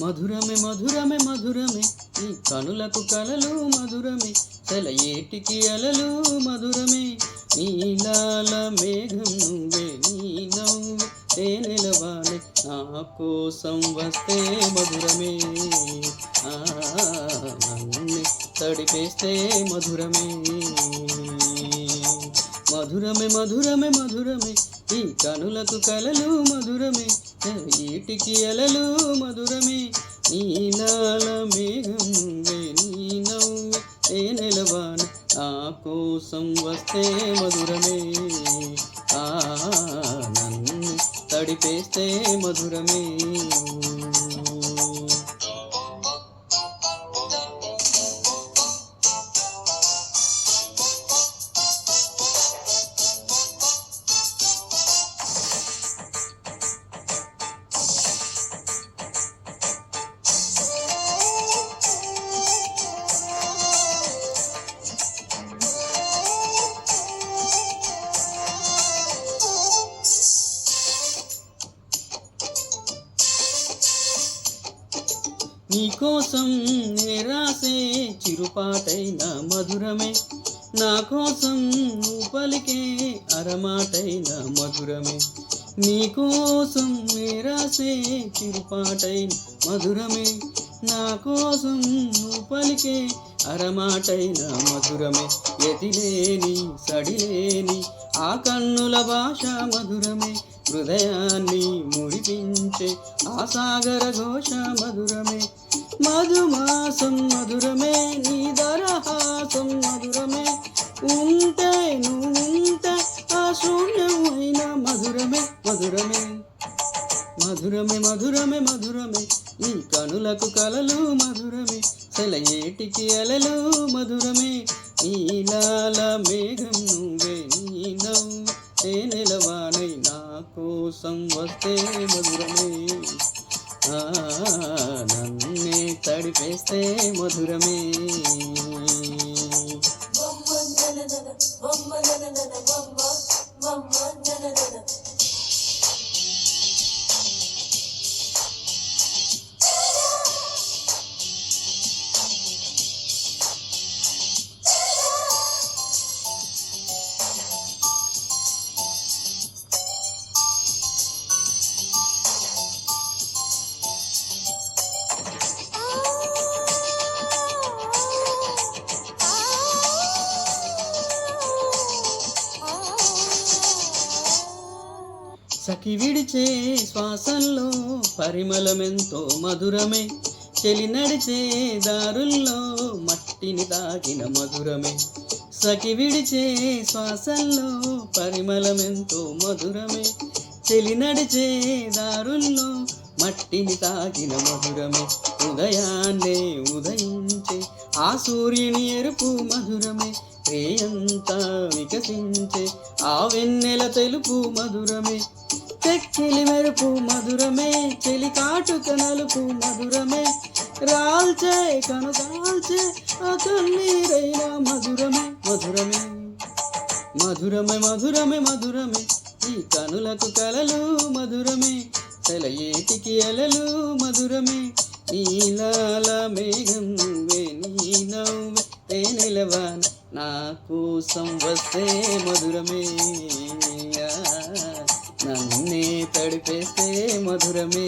మధురమే మధురమే మధురమే. ఈ కనులకు కలలు మధురమే. సెల ఏటికి అలలు మధురమే. నీలాల మేఘం నువ్వే నీ నవ్వే తేనెలవానే నా కోసం వస్తే మధురమే. నన్ను తడిపేస్తే మధురమే. మధురమే మధురమే మధురమే. ఈ కనులకు కలలు మధురమే ఈటికి అలలు మధురమే. నీలాల మేఘం నువ్వే నీ నవ్వే తేనెలవాన నా కోసం వస్తే మధురమే. ఆ నన్ను తడిపేస్తే మధురమే. నీకోసం నే చిరుపాటైన మధురమే. నా కోసం నువ్వు పలికే అరమాటైన మధురమే. నీకోసం నే చిరుపాటైన మధురమే. నా కోసం నువ్వు పలికే అరమాటైన మధురమే. ఎదిలేని సడిలేని ఆ కన్నుల భాష మధురమే. హృదయాన్ని మురిపించే ఆ సాగర ఘోష మధురమే. మధుమాసం మధురమే నీ దరహాసం మధురమే. ఉంటే నువ్వు ఉంటే ఆ శూన్యమైన మధురమే మధురమే. మధురమే మధురమే మధురమే. ఈ కనులకు కలలు మధురమే. సెలయేటికి అలలు మధురమే. నీలాల మేఘం నువ్వే నీ నవ్వు. తేనెలవానై నా కోసం వస్తే మధురమే. చేస్తే మధురమే సఖి విడిచే శ్వాసల్లో పరిమళమెంతో మధురమే. చెలి నడిచే దారుల్లో మట్టిని తాకిన మధురమే. సఖి విడిచే శ్వాసల్లో పరిమళమెంతో మధురమే. చెలి నడిచే దారుల్లో మట్టిని తాకిన మధురమే. ఉదయాన్నే ఉదయించే ఆ సూర్యుని ఎరుపు మధురమే. రేయంతా వికసించే ఆ వెన్నెల తెలుపు మధురమే. చెక్కిలి మెరుపు మధురమే చెలి కాటుక నలుపు మధురమే. రాల్చే కను కాల్చే ఆ మధురమే మధురమే. మధురమే మధురమే మధురమే. ఈ కనులకు కలలు మధురమే. తెల అలలు మధురమే. నీలాల మేఘం నువ్వే నీ నా కోసం వస్తే మధురమే. నన్నే తడిపేస్తే మధురమే.